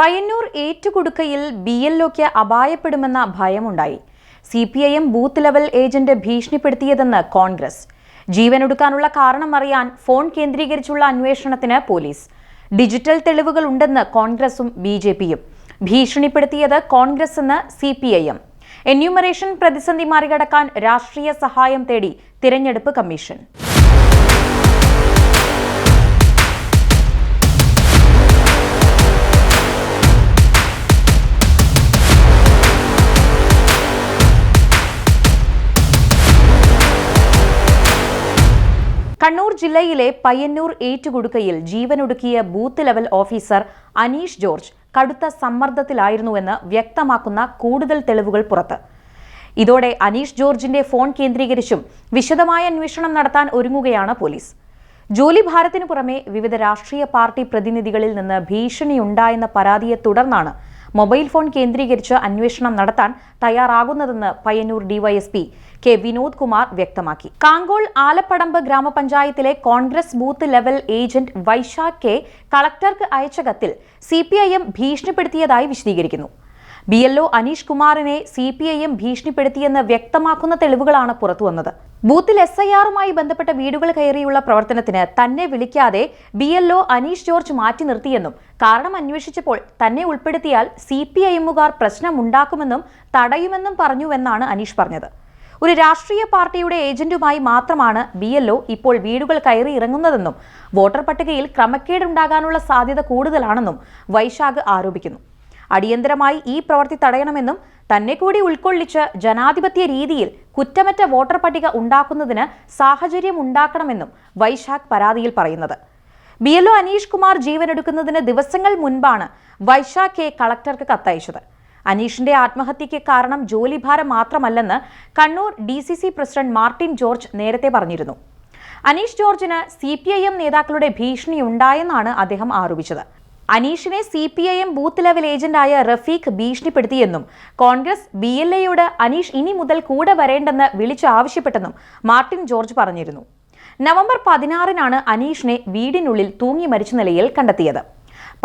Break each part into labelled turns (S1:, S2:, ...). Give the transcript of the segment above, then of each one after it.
S1: പയ്യന്നൂർ ഏറ്റുകൊടുക്കയിൽ B L ഒക്ക് അപായപ്പെടുമെന്ന ഭയമുണ്ടായി. C P I M booth level agent ഭീഷണിപ്പെടുത്തിയതെന്ന് Congress. ജീവനൊടുക്കാനുള്ള കാരണം അറിയാൻ ഫോൺ കേന്ദ്രീകരിച്ചുള്ള അന്വേഷണത്തിന് പോലീസ്. ഡിജിറ്റൽ തെളിവുകൾ ഉണ്ടെന്ന് കോൺഗ്രസും ബി ജെ പിയും. ഭീഷണിപ്പെടുത്തിയത് കോൺഗ്രസ് എന്ന് C P I M. Enumeration പ്രതിസന്ധി മറികടക്കാൻ രാഷ്ട്രീയ സഹായം തേടി തിരഞ്ഞെടുപ്പ് കമ്മീഷൻ. ജില്ലയിലെ പയ്യന്നൂർ ഏറ്റുകൊടുക്കയിൽ ജീവനൊടുക്കിയ booth level officer Aneesh George കടുത്ത സമ്മർദ്ദത്തിലായിരുന്നുവെന്ന് വ്യക്തമാക്കുന്ന കൂടുതൽ തെളിവുകൾ പുറത്ത്. ഇതോടെ അനീഷ് ജോർജിന്റെ ഫോൺ കേന്ദ്രീകരിച്ചും വിശദമായ അന്വേഷണം നടത്താൻ ഒരുങ്ങുകയാണ് പോലീസ്. ജോലി ഭാരത്തിനു പുറമെ വിവിധ രാഷ്ട്രീയ പാർട്ടി പ്രതിനിധികളിൽ നിന്ന് ഭീഷണിയുണ്ടായെന്ന പരാതിയെ തുടർന്നാണ് മൊബൈൽ ഫോൺ കേന്ദ്രീകരിച്ച് അന്വേഷണം നടത്താൻ തയ്യാറാകുന്നതെന്ന് പയ്യന്നൂർ ഡിവൈഎസ്പി കെ വിനോദ് കുമാർ വ്യക്തമാക്കി. കാങ്കോൾ ആലപ്പടമ്പ് ഗ്രാമപഞ്ചായത്തിലെ Congress booth level agent Vaishakh K കളക്ടർക്ക് അയച്ച കത്തിൽ സി പി ഐ എം ഭീഷണിപ്പെടുത്തിയതായി വിശദീകരിക്കുന്നു. ബി എൽ ഒ അനീഷ് കുമാറിനെ സി പി ഐ എം ഭീഷണിപ്പെടുത്തിയെന്ന് വ്യക്തമാക്കുന്ന തെളിവുകളാണ് പുറത്തുവന്നത്. ബൂത്തിൽ എസ് ഐ ആറുമായി ബന്ധപ്പെട്ട വീടുകൾ കയറിയുള്ള പ്രവർത്തനത്തിന് തന്നെ വിളിക്കാതെ B L O Anish George മാറ്റി നിർത്തിയെന്നും കാരണം അന്വേഷിച്ചപ്പോൾ തന്നെ ഉൾപ്പെടുത്തിയാൽ സി പി ഐഎമ്മുകാർ എമ്മുകാർ പ്രശ്നമുണ്ടാക്കുമെന്നും തടയുമെന്നും പറഞ്ഞുവെന്നാണ് അനീഷ് പറഞ്ഞത്. ഒരു രാഷ്ട്രീയ പാർട്ടിയുടെ ഏജന്റുമായി മാത്രമാണ് ബി എൽ ഒ ഇപ്പോൾ വീടുകൾ കയറി ഇറങ്ങുന്നതെന്നും വോട്ടർ പട്ടികയിൽ ക്രമക്കേടുണ്ടാകാനുള്ള സാധ്യത കൂടുതലാണെന്നും വൈശാഖ് ആരോപിക്കുന്നു. അടിയന്തരമായി ഈ പ്രവൃത്തി തടയണമെന്നും തന്നെ കൂടി ഉൾക്കൊള്ളിച്ച് ജനാധിപത്യ രീതിയിൽ കുറ്റമറ്റ വോട്ടർ പട്ടിക ഉണ്ടാക്കുന്നതിന് സാഹചര്യം ഉണ്ടാക്കണമെന്നും വൈശാഖ് പരാതിയിൽ പറയുന്നത്. B L O Aneesh Kumar ജീവനെടുക്കുന്നതിന് ദിവസങ്ങൾ മുൻപാണ് വൈശാഖ് കളക്ടർക്ക് കത്തയച്ചത്. അനീഷിന്റെ ആത്മഹത്യയ്ക്ക് കാരണം ജോലിഭാരം മാത്രമല്ലെന്ന് Kannur D C C president Martin George നേരത്തെ പറഞ്ഞിരുന്നു. അനീഷ് ജോർജിന് സി പി ഐ എം നേതാക്കളുടെ ഭീഷണി ഉണ്ടായെന്നാണ് അദ്ദേഹം ആരോപിച്ചത്. അനീഷിനെ C P I M booth level ഏജന്റായ Rafeeq ഭീഷണിപ്പെടുത്തിയെന്നും കോൺഗ്രസ് ബി എൽ എയോട് അനീഷ് ഇനി മുതൽ കൂടെ വരേണ്ടെന്ന് വിളിച്ചു ആവശ്യപ്പെട്ടെന്നും മാർട്ടിൻ ജോർജ് പറഞ്ഞിരുന്നു. നവംബർ പതിനാറിനാണ് അനീഷിനെ വീടിനുള്ളിൽ തൂങ്ങി മരിച്ച നിലയിൽ കണ്ടെത്തിയത്.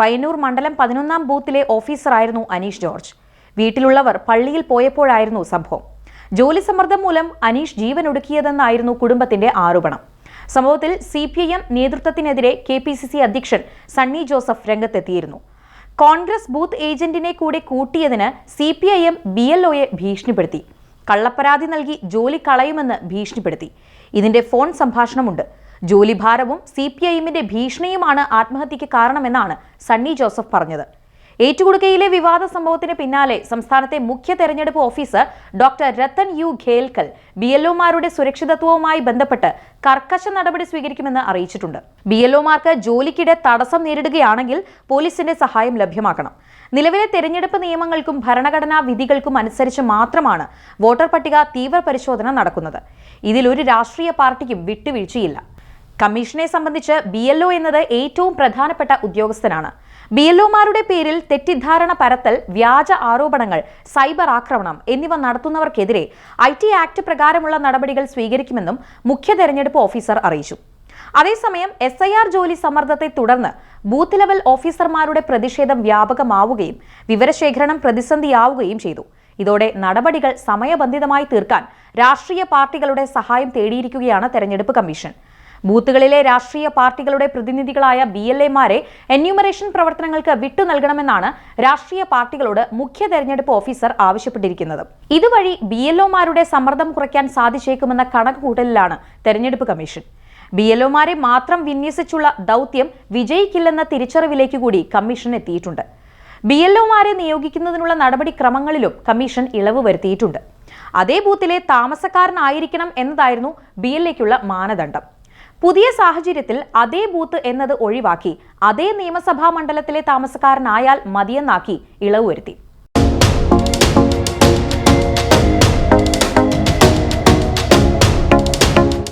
S1: പയ്യന്നൂർ മണ്ഡലം പതിനൊന്നാം ബൂത്തിലെ ഓഫീസറായിരുന്നു അനീഷ് ജോർജ്. വീട്ടിലുള്ളവർ പള്ളിയിൽ പോയപ്പോഴായിരുന്നു സംഭവം. ജോലി സമ്മർദ്ദം മൂലം അനീഷ് ജീവനൊടുക്കിയതെന്നായിരുന്നു കുടുംബത്തിന്റെ ആരോപണം. സംഭവത്തിൽ സി പി ഐ എം നേതൃത്വത്തിനെതിരെ കെ പി സി സി അധ്യക്ഷൻ സണ്ണി ജോസഫ് രംഗത്തെത്തിയിരുന്നു. കോൺഗ്രസ് ബൂത്ത് ഏജന്റിനെ കൂടെ കൂട്ടിയതിന് C P I M B L ഒയെ ഭീഷണിപ്പെടുത്തി. കള്ളപ്പരാതി നൽകി ജോലി കളയുമെന്ന് ഭീഷണിപ്പെടുത്തി. ഇതിന്റെ ഫോൺ സംഭാഷണമുണ്ട്. ജോലിഭാരവും സി പി ഐ എമ്മിന്റെ ഭീഷണിയുമാണ് ആത്മഹത്യയ്ക്ക് കാരണമെന്നാണ് സണ്ണി ജോസഫ് പറഞ്ഞത്. ഏറ്റുകൊടുക്കയിലെ വിവാദ സംഭവത്തിന് പിന്നാലെ സംസ്ഥാനത്തെ മുഖ്യ തെരഞ്ഞെടുപ്പ് officer doctor Rathan U Khelkar B L ഒമാരുടെ സുരക്ഷിതത്വവുമായി ബന്ധപ്പെട്ട് കർക്കശ നടപടി സ്വീകരിക്കുമെന്ന് അറിയിച്ചിട്ടുണ്ട്. ബി എൽ ഒമാർക്ക് ജോലിക്കിടെ തടസ്സം നേരിടുകയാണെങ്കിൽ പോലീസിന്റെ സഹായം ലഭ്യമാക്കണം. നിലവിലെ തെരഞ്ഞെടുപ്പ് നിയമങ്ങൾക്കും ഭരണഘടനാ വിധികൾക്കും അനുസരിച്ച് മാത്രമാണ് വോട്ടർ പട്ടിക തീവ്ര പരിശോധന നടക്കുന്നത്. ഇതിലൊരു രാഷ്ട്രീയ പാർട്ടിക്കും വിട്ടുവീഴ്ചയില്ല. കമ്മീഷനെ സംബന്ധിച്ച് ബി എൽ ഒ എന്നത് ഏറ്റവും പ്രധാനപ്പെട്ട ഉദ്യോഗസ്ഥനാണ്. ബി എൽ ഒമാരുടെ പേരിൽ തെറ്റിദ്ധാരണ പരത്തൽ വ്യാജ ആരോപണങ്ങൾ സൈബർ ആക്രമണം എന്നിവ നടത്തുന്നവർക്കെതിരെ ഐ ടി ആക്ട് പ്രകാരമുള്ള നടപടികൾ സ്വീകരിക്കുമെന്നും മുഖ്യ തെരഞ്ഞെടുപ്പ് ഓഫീസർ അറിയിച്ചു. അതേസമയം എസ് ഐ ആർ ജോലി സമ്മർദ്ദത്തെ തുടർന്ന് ബൂത്ത് ലെവൽ ഓഫീസർമാരുടെ പ്രതിഷേധം വ്യാപകമാവുകയും വിവരശേഖരണം പ്രതിസന്ധിയാവുകയും ചെയ്തു. ഇതോടെ നടപടികൾ സമയബന്ധിതമായി തീർക്കാൻ രാഷ്ട്രീയ പാർട്ടികളുടെ സഹായം തേടിയിരിക്കുകയാണ് തെരഞ്ഞെടുപ്പ് കമ്മീഷൻ. ബൂത്തുകളിലെ രാഷ്ട്രീയ പാർട്ടികളുടെ പ്രതിനിധികളായ ബി എൽ എമാരെ എന്യൂമറേഷൻ പ്രവർത്തനങ്ങൾക്ക് വിട്ടു നൽകണമെന്നാണ് രാഷ്ട്രീയ പാർട്ടികളോട് മുഖ്യ തെരഞ്ഞെടുപ്പ് ഓഫീസർ ആവശ്യപ്പെട്ടിരിക്കുന്നത്. ഇതുവഴി ബി എൽ ഒമാരുടെ സമ്മർദ്ദം കുറയ്ക്കാൻ സാധിച്ചേക്കുമെന്ന കണക്കുകൂട്ടലിലാണ് തെരഞ്ഞെടുപ്പ് കമ്മീഷൻ. ബി എൽ ഒമാരെ മാത്രം വിന്യസിച്ചുള്ള ദൗത്യം വിജയിക്കില്ലെന്ന തിരിച്ചറിവിലേക്ക് കൂടി കമ്മീഷൻ എത്തിയിട്ടുണ്ട്. ബി എൽ ഒമാരെ നിയോഗിക്കുന്നതിനുള്ള നടപടിക്രമങ്ങളിലും കമ്മീഷൻ ഇളവ് വരുത്തിയിട്ടുണ്ട്. അതേ ബൂത്തിലെ താമസക്കാരനായിരിക്കണം എന്നതായിരുന്നു ബി എൽ എക്കുള്ള മാനദണ്ഡം. പുതിയ സാഹചര്യത്തിൽ അതേ ബൂത്ത് എന്നത് ഒഴിവാക്കി അതേ നിയമസഭാ മണ്ഡലത്തിലെ താമസക്കാരനായാൽ മതിയെന്നാക്കി ഇളവ് വരുത്തി.